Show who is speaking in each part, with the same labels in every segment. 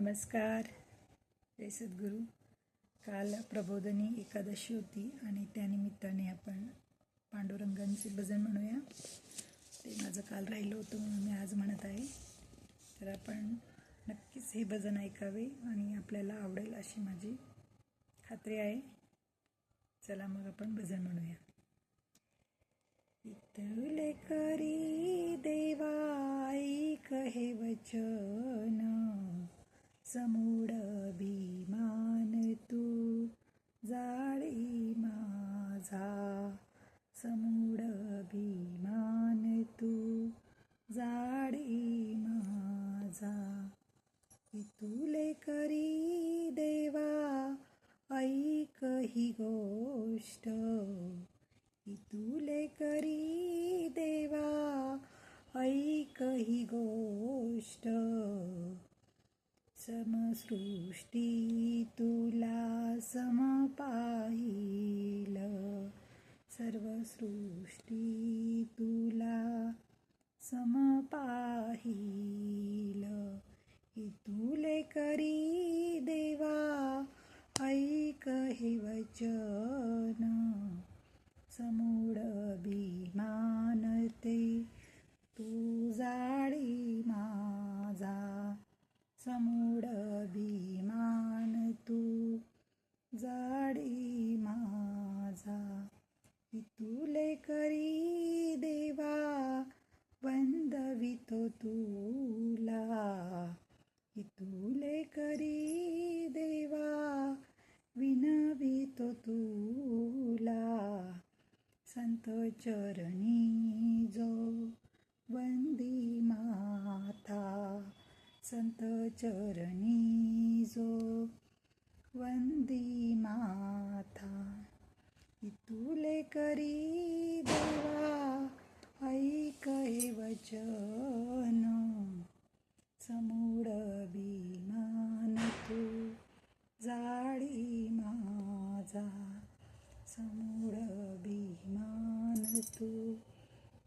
Speaker 1: नमस्कार. जय सद्गुरू. काल प्रबोधनी एकादशी होती आणि त्यानिमित्ताने आपण पांडुरंगांचे भजन म्हणूया. ते माझं काल राहिलं होतं म्हणून मी आज म्हणत आहे. तर आपण नक्कीच हे भजन ऐकावे आणि आपल्याला आवडेल अशी माझी खात्री आहे. चला मग आपण भजन म्हणूया. इतले करी देवाई कहे वचन. समोर अभिमान तू जाळी माझा. समोर अभिमान तू जाळी माझा. तुले करी देवा ऐक ही गोष्ट. तुले करी देवा ऐक ही गोष्ट. समसृष्टी तुला समपाहिल सर्व सृष्टी तुला समपाहिल इतुले करी देवा ऐक हे वचन. समूड अभिमानते तू जाळी मा समूड अभिमान तू जाळी माझा. तुले करी देवा वंदवितो तुला. इतुले करी देवा विनवितो तुला. संत चरणी संत चरणी जो वंदी माता. इतुले करी देवा ऐक वचन. समूळ विमान तू जाळी माझा. समूळ विमान तू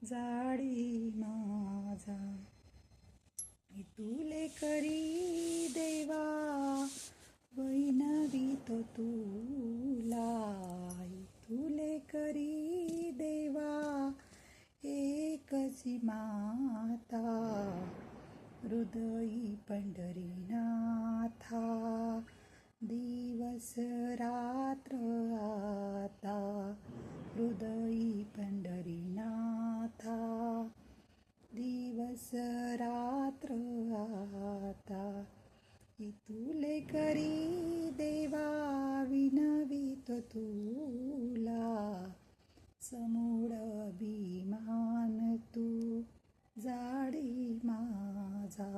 Speaker 1: जाळी माझा. तुले करी देवा वैनवितो तुला. तुले करी देवा एकची माता. हृदयी पंढरीनाथा दिवस रात्र आता. हृदयी पंढरीनाथा. दिवस रात्र आता इतुले करी देवा विनवित तुला समूड अभिमान तू जाडी माझा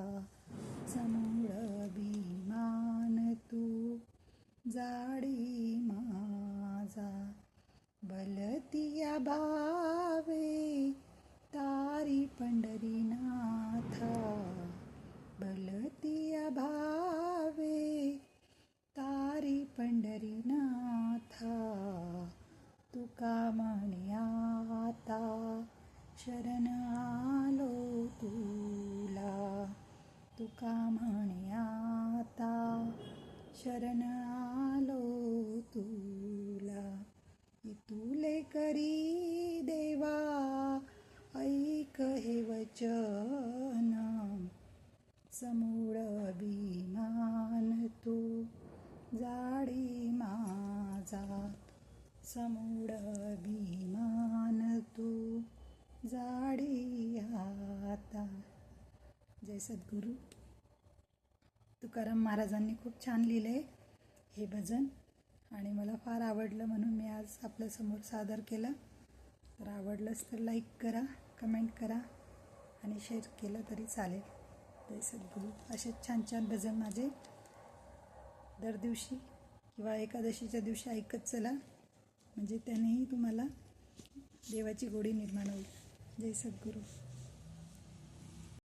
Speaker 1: पंढरीनाथ बलती भावे तारी पंढरीनाथ तुका म्हणे आता शरण आलो तुला. तुका म्हणे आता शरण समूळ अभिमान तू जाडी माझा. समूळ अभिमान तू जाडी आता. जय सद्गुरू. तुकाराम महाराजांनी खूप छान लिहिले हे भजन आणि मला फार आवडलं म्हणून मी आज आपल्यासमोर सादर केलं. तर आवडलंच तर लाईक करा कमेंट करा आणि शेअर केलं तरी चालेल. जय सद्गुरू. असे छान छान भजन माझे. दर दिवशी किंवा एकादशीच्या दिवशी ऐकत चला. म्हणजे त्यानेही तुम्हाला देवाची गोडी निर्माण होईल. जय सद्गुरू.